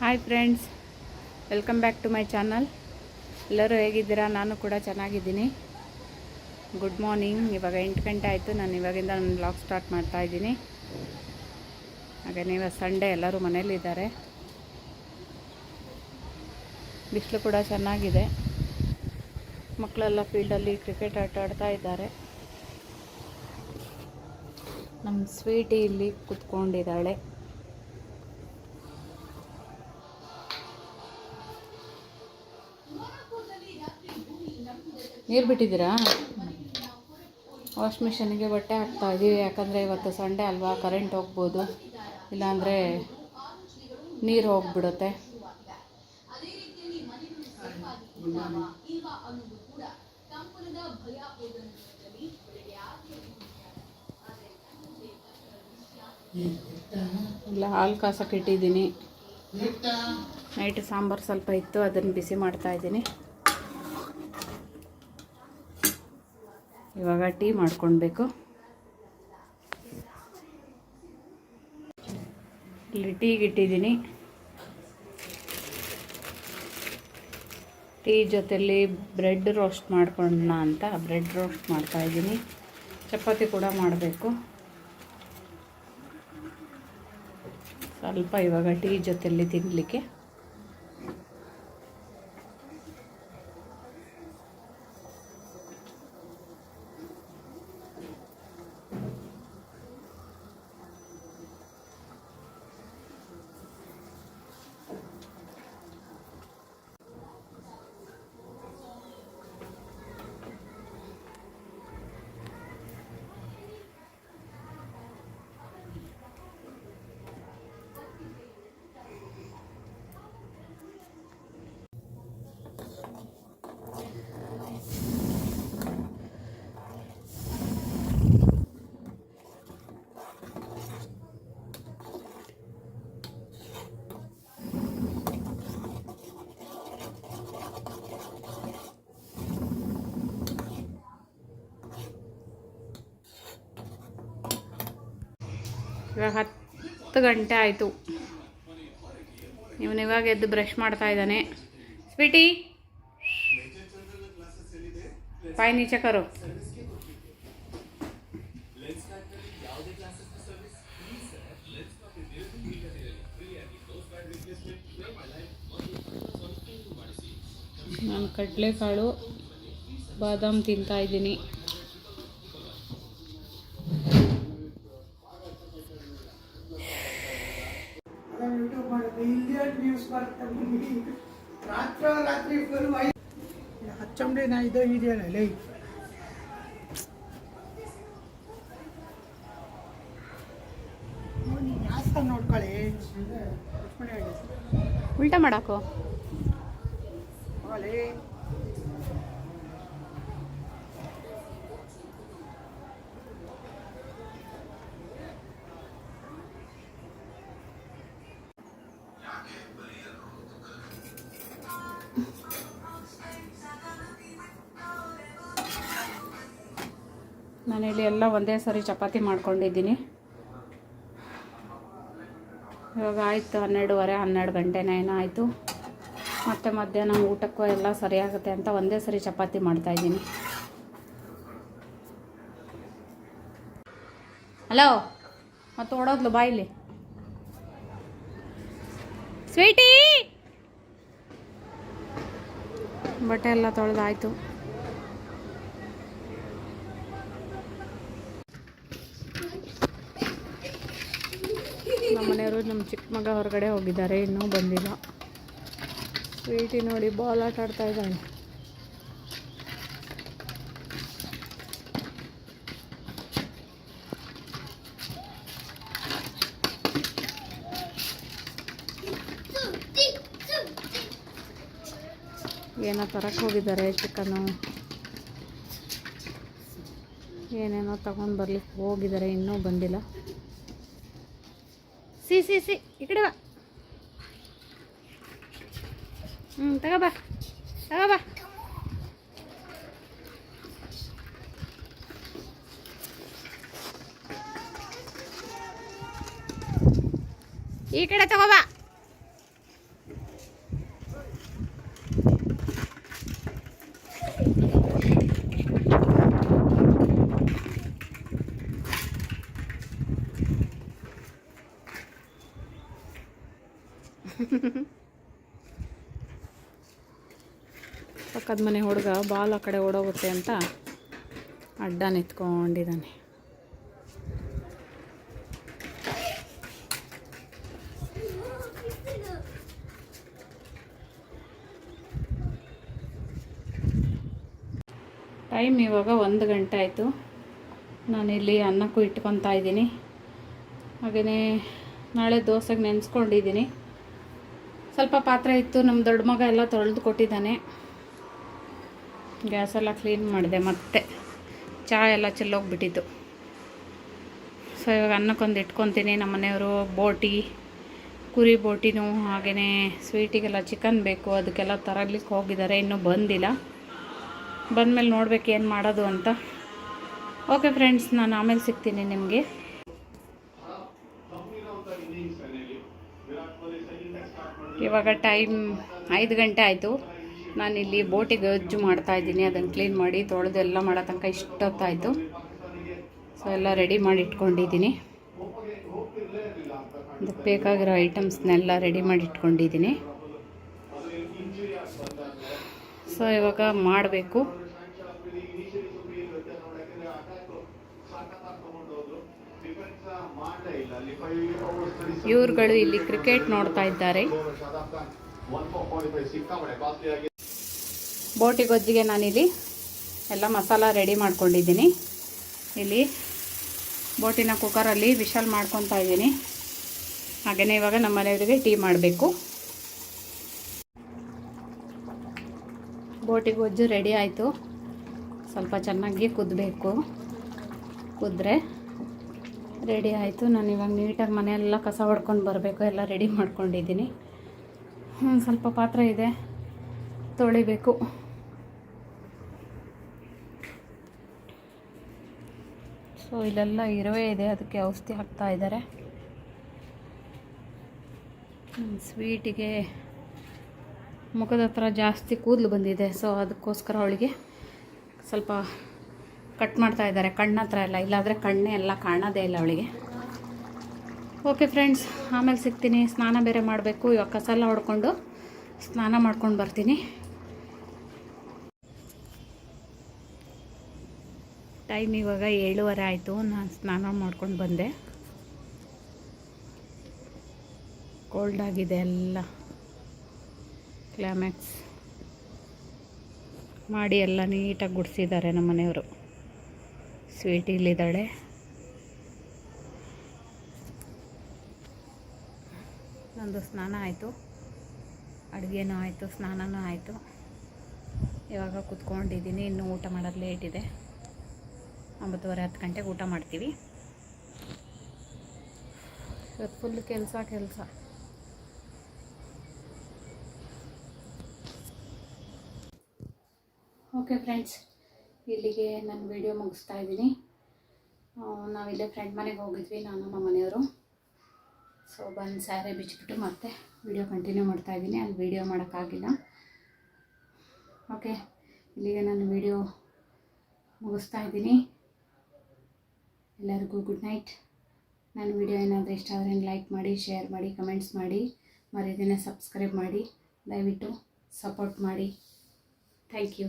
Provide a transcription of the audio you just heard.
Hi friends welcome back to my channel ಎಲ್ಲರೂ ಹೇಗಿದ್ದೀರಾ? ನಾನು ಕೂಡ ಚೆನ್ನಾಗಿದ್ದೀನಿ. ಗುಡ್ ಮಾರ್ನಿಂಗ್ ಇವಾಗ ಎಂಟು ಗಂಟೆ ಆಯಿತು. ನಾನು ಇವಾಗಿಂದ ನನ್ನ ಬ್ಲಾಗ್ ಸ್ಟಾರ್ಟ್ ಮಾಡ್ತಾ ಇದ್ದೀನಿ. ಹಾಗೆ ನೀವು ಸಂಡೇ ಎಲ್ಲರೂ ಮನೇಲಿದ್ದಾರೆ ಬಿಸಿಲು ಕೂಡ ಚೆನ್ನಾಗಿದೆ. ಮಕ್ಕಳೆಲ್ಲ ಫೀಲ್ಡಲ್ಲಿ ಕ್ರಿಕೆಟ್ ಆಟ ಆಡ್ತಾ ಇದ್ದಾರೆ. ನಮ್ಮ ಸ್ವೀಟಿ ಇಲ್ಲಿ ಕುತ್ಕೊಂಡಿದ್ದಾಳೆ. ನೀರು ಬಿಟ್ಟಿದ್ದೀರಾ? ವಾಷ್ ಮಿಷಿನ್ಗೆ ಬಟ್ಟೆ ಹಾಕ್ತಾ ಇದ್ದೀವಿ ಯಾಕಂದರೆ ಇವತ್ತು ಸಂಡೇ ಅಲ್ವಾ, ಕರೆಂಟ್ ಹೋಗ್ಬೋದು. ಇಲ್ಲಾಂದರೆ ನೀರು ಹೋಗ್ಬಿಡುತ್ತೆ. ಇಲ್ಲ, ಹಾಲು ಕಾಸಕ್ಕೆ ಇಟ್ಟಿದ್ದೀನಿ. ನೈಟ್ ಸಾಂಬಾರು ಸ್ವಲ್ಪ ಇತ್ತು, ಅದನ್ನು ಬಿಸಿ ಮಾಡ್ತಾ ಇವಾಗ ಟೀ ಮಾಡ್ಕೊಳ್ಬೇಕು. ಇಲ್ಲಿ ಟೀಗೆ ಇಟ್ಟಿದ್ದೀನಿ ಟೀ ಜೊತೆಲಿ ಬ್ರೆಡ್ ರೋಸ್ಟ್ ಮಾಡ್ಕೊಳ್ಳೋಣ ಅಂತ ಬ್ರೆಡ್ ರೋಸ್ಟ್ ಮಾಡ್ತಾ ಇದ್ದೀನಿ. ಚಪಾತಿ ಕೂಡ ಮಾಡಬೇಕು. ಸ್ವಲ್ಪ ಇವಾಗ ಟೀ ಜೊತೆಲಿ ತಿನ್ನಲಿಕ್ಕೆ ಇವಾಗ ಹತ್ತು ಗಂಟೆ ಆಯಿತು. ಇವನು ಇವಾಗ ಎದ್ದು ಬ್ರಷ್ ಮಾಡ್ತಾ ಇದ್ದಾನೆ. ಸ್ವೀಟಿ ಪಾಯ್ ನೀಚೆ ಕರು. ನಾನು ಕಡಲೆಕಾಳು, ಬಾದಾಮ್ ತಿಂತಾ ಇಂಡಿಯನ್ ನ್ಯೂಸ್ ಬರ್ತದೆ. ರಾತ್ರೋ ರಾತ್ರಿ ಫುಲ್ ವೈ ಹಚ್ಚಂಬಡಿ ನಾ ಇದು ಇದೆಯಲ್ಲ ಲೈ. ಜಾಸ್ತ ನೋಡ್ಕೊಳ್ಳಿ ಉಲ್ಟಾ ಮಾಡಾಕೋ? ಹೋಗಲಿ ನಾನಿಲ್ಲಿ ಎಲ್ಲ ಒಂದೇ ಸರಿ ಚಪಾತಿ ಮಾಡ್ಕೊಂಡಿದ್ದೀನಿ. ಇವಾಗ ಆಯಿತು ಹನ್ನೆರಡುವರೆ, ಹನ್ನೆರಡು ಗಂಟೆನೇ ಆಯಿತು. ಮತ್ತೆ ಮಧ್ಯಾಹ್ನ ಊಟಕ್ಕೂ ಎಲ್ಲ ಸರಿಯಾಗುತ್ತೆ ಅಂತ ಒಂದೇ ಸರಿ ಚಪಾತಿ ಮಾಡ್ತಾಯಿದ್ದೀನಿ ಹಲೋ, ಮತ್ತು ಓಡೋದ್ಲು ಬಾಯಿಲಿ ಸ್ವೀಟಿ! ಬಟ್ಟೆ ಎಲ್ಲ ತೊಳೆದಾಯ್ತು. ನಮ್ಮ ಚಿಕ್ಕ ಮಗ ಹೊರಗಡೆ ಹೋಗಿದ್ದಾರೆ, ಇನ್ನೂ ಬಂದಿಲ್ಲ. ಸ್ವೀಟಿ ನೋಡಿ ಬಾಲ್ ಆಟ ಆಡ್ತಾ ಇದ್ದಾನೆ. ಏನೋ ತರಕ್ಕೆ ಹೋಗಿದ್ದಾರೆ ಚಿಕನ್ನು ಏನೇನೋ ತಗೊಂಡು ಬರ್ಲಿಕ್ಕೆ ಹೋಗಿದ್ದಾರೆ, ಇನ್ನೂ ಬಂದಿಲ್ಲ. ಸಿ ಸಿ ಸಿ ಈ ಕಡೆ ಬಾ ಹ್ಞೂ ತಗೋಬಾ ತಗೋಬಾ ಈ ಕಡೆ ತಗೋಬಾ ಪಕ್ಕದ ಮನೆ ಹುಡುಗ ಬಾಲ್ ಆ ಕಡೆ ಓಡೋಗುತ್ತೆ ಅಂತ ಅಡ್ಡ ನಿಂತ್ಕೊಂಡಿದ್ದಾನೆ. ಟೈಮ್ ಇವಾಗ ಒಂದು ಗಂಟೆ ಆಯಿತು. ನಾನಿಲ್ಲಿ ಅನ್ನಕ್ಕೂ ಇಟ್ಕೊತಾ ಇದ್ದೀನಿ. ಹಾಗೆಯೇ ನಾಳೆ ದೋಸೆಗೆ ನೆನೆಸ್ಕೊಂಡಿದ್ದೀನಿ. ಸ್ವಲ್ಪ ಪಾತ್ರೆ ಇತ್ತು ನಮ್ಮ ದೊಡ್ಡ ಮಗ ಎಲ್ಲ ತೊಳೆದು ಕೊಟ್ಟಿದ್ದಾನೆ. ಗ್ಯಾಸೆಲ್ಲ ಕ್ಲೀನ್ ಮಾಡಿದೆ ಮತ್ತೆ. ಚಹಾ ಎಲ್ಲ ಚೆಲ್ಲೋಗ್ಬಿಟ್ಟಿತ್ತು. ಸೊ ಇವಾಗ ಅನ್ನಕ್ಕೊಂದು ಇಟ್ಕೊತೀನಿ, ನಮ್ಮ ಮನೆಯವರು ಬೋಟಿ, ಕುರಿ ಬೋಟಿನೂ ಹಾಗೆಯೇ ಸ್ವೀಟಿಗೆಲ್ಲ ಚಿಕನ್ ಬೇಕು, ಅದಕ್ಕೆಲ್ಲ ತರಲಿಕ್ಕೆ ಹೋಗಿದ್ದಾರೆ, ಇನ್ನೂ ಬಂದಿಲ್ಲ. ಬಂದಮೇಲೆ ನೋಡ್ಬೇಕು ಏನು ಮಾಡೋದು ಅಂತ. ಓಕೆ ಫ್ರೆಂಡ್ಸ್ ನಾನು ಆಮೇಲೆ ಸಿಗ್ತೀನಿ ನಿಮಗೆ. ಇವಾಗ ಟೈಮ್ ಐದು ಗಂಟೆ ಆಯಿತು. ನಾನಿಲ್ಲಿ ಬೋಟಿಗೆ ಗೊಜ್ಜು ಮಾಡ್ತಾ ಇದ್ದೀನಿ. ಅದನ್ನು ಕ್ಲೀನ್ ಮಾಡಿ ತೊಳೆದು ಎಲ್ಲ ಮಾಡೋ ತನಕ ಇಷ್ಟೊತ್ತಾಯಿತು ಸೊ ಎಲ್ಲ ರೆಡಿ ಮಾಡಿ ಇಟ್ಕೊಂಡಿದ್ದೀನಿ. ಅದಕ್ಕೆ ಬೇಕಾಗಿರೋ ಐಟಮ್ಸ್ನೆಲ್ಲ ರೆಡಿ ಮಾಡಿ ಇಟ್ಕೊಂಡಿದ್ದೀನಿ. ಸೊ ಇವಾಗ ಮಾಡಬೇಕು. ಇವ್ರುಗಳು ಇಲ್ಲಿ ಕ್ರಿಕೆಟ್ ನೋಡ್ತಾ ಇದ್ದಾರೆ. ಬೋಟಿ ಗೊಜ್ಜಿಗೆ ನಾನಿಲ್ಲಿ ಎಲ್ಲ ಮಸಾಲ ರೆಡಿ ಮಾಡ್ಕೊಂಡಿದ್ದೀನಿ. ಇಲ್ಲಿ ಬೋಟಿನ ಕುಕ್ಕರಲ್ಲಿ ವಿಶಲ್ ಮಾಡ್ಕೊತಾ ಇದ್ದೀನಿ. ಹಾಗೆಯೇ ಇವಾಗ ನಮ್ಮ ಮನೆಯವರಿಗೆ ಟೀ ಮಾಡಬೇಕು. ಬೋಟಿ ಗೊಜ್ಜು ರೆಡಿ ಆಯಿತು. ಸ್ವಲ್ಪ ಚೆನ್ನಾಗಿ ಕುದಬೇಕು. ಕುದ್ರೆ ರೆಡಿ ಆಯಿತು. ನಾನು ಇವಾಗ ನೀಟಾಗಿ ಮನೆಯೆಲ್ಲ ಕಸ ಹೊಡ್ಕೊಂಡು ಬರಬೇಕು. ಎಲ್ಲ ರೆಡಿ ಮಾಡ್ಕೊಂಡಿದ್ದೀನಿ. ಹ್ಞೂ ಸ್ವಲ್ಪ ಪಾತ್ರೆ ಇದೆ. ತೊಳಿಬೇಕು. ಸೊ ಇಲ್ಲೆಲ್ಲ ಇರುವೆ ಇದೆ. ಅದಕ್ಕೆ ಔಷಧಿ ಹಾಕ್ತಾ ಇದ್ದಾರೆ. ಸ್ವೀಟಿಗೆ ಮುಖದ ಹತ್ರ ಜಾಸ್ತಿ ಕೂದಲು ಬಂದಿದೆ. ಸೊ ಅದಕ್ಕೋಸ್ಕರ ಅವಳಿಗೆ ಸ್ವಲ್ಪ ಕಟ್ ಮಾಡ್ತಾ ಇದ್ದಾರೆ. ಕಣ್ಣ ಹತ್ರ ಎಲ್ಲ. ಇಲ್ಲಾಂದರೆ ಕಣ್ಣೇ ಎಲ್ಲ ಕಾಣೋದೇ ಇಲ್ಲ ಅವಳಿಗೆ. ಓಕೆ ಫ್ರೆಂಡ್ಸ್ ಆಮೇಲೆ ಸಿಗ್ತೀನಿ. ಸ್ನಾನ ಬೇರೆ ಮಾಡಬೇಕು. ಇವಾಗ ಕಸ ಎಲ್ಲ ಹೊಡ್ಕೊಂಡು ಸ್ನಾನ ಮಾಡ್ಕೊಂಡು ಬರ್ತೀನಿ. ಟೈಮ್ ಇವಾಗ ಏಳುವರೆ ಆಯಿತು. ನಾನು ಸ್ನಾನ ಮಾಡ್ಕೊಂಡು ಬಂದೆ. ಕೋಲ್ಡ್ ಆಗಿದೆ ಎಲ್ಲ. ಕ್ಲೈಮ್ಯಾಕ್ಸ್ ಮಾಡಿ ಎಲ್ಲ ನೀಟಾಗಿ ಗುಡಿಸಿದ್ದಾರೆ ನಮ್ಮ ಮನೆಯವರು ಸ್ವೀಟ್ ಇಲ್ಲಿದ್ದಾಳೆ ನಂದು ಸ್ನಾನ ಆಯಿತು. ಅಡುಗೆನೂ ಆಯಿತು, ಸ್ನಾನನೂ ಆಯಿತು. ಇವಾಗ ಕುತ್ಕೊಂಡಿದ್ದೀನಿ. ಇನ್ನೂ ಊಟ ಮಾಡೋದು ಲೇಟ್ ಇದೆ. ಒಂಬತ್ತುವರೆ, ಹತ್ತು ಗಂಟೆಗೆ ಊಟ ಮಾಡ್ತೀವಿ. ಇವತ್ತು ಫುಲ್ ಕೆಲಸ ಕೆಲಸ. ಓಕೆ ಫ್ರೆಂಡ್ಸ್ ಇಲ್ಲಿಗೆ ನಾನು ವಿಡಿಯೋ ಮುಗಿಸ್ತಾ ಇದ್ದೀನಿ. ನಾವಿಲ್ಲೇ ಫ್ರೆಂಡ್ ಮನೆಗೆ ಹೋಗಿದ್ವಿ, ನಾನು, ನಮ್ಮ ಮನೆಯವರು. ಸೊ ಬಂದು ಸ್ಯಾರಿ ಬಿಚ್ಚಿಬಿಟ್ಟು ಮತ್ತೆ ವಿಡಿಯೋ ಕಂಟಿನ್ಯೂ ಮಾಡ್ತಾ ಇದ್ದೀನಿ. ಅಲ್ಲಿ ವಿಡಿಯೋ ಮಾಡೋಕ್ಕಾಗಿಲ್ಲ ಓಕೆ ಇಲ್ಲಿಗೆ ನಾನು ವಿಡಿಯೋ ಮುಗಿಸ್ತಾ ಇದ್ದೀನಿ. ಎಲ್ಲರಿಗೂ ಗುಡ್ ನೈಟ್ ನನ್ನ ವಿಡಿಯೋ ಏನಾದರೂ ಇಷ್ಟ ಆದರೆ ಲೈಕ್ ಮಾಡಿ ಶೇರ್ ಮಾಡಿ ಕಮೆಂಟ್ಸ್ ಮಾಡಿ. ಮರಿದಿನ ಸಬ್ಸ್ಕ್ರೈಬ್ ಮಾಡಿ. ದಯವಿಟ್ಟು ಸಪೋರ್ಟ್ ಮಾಡಿ. Thank you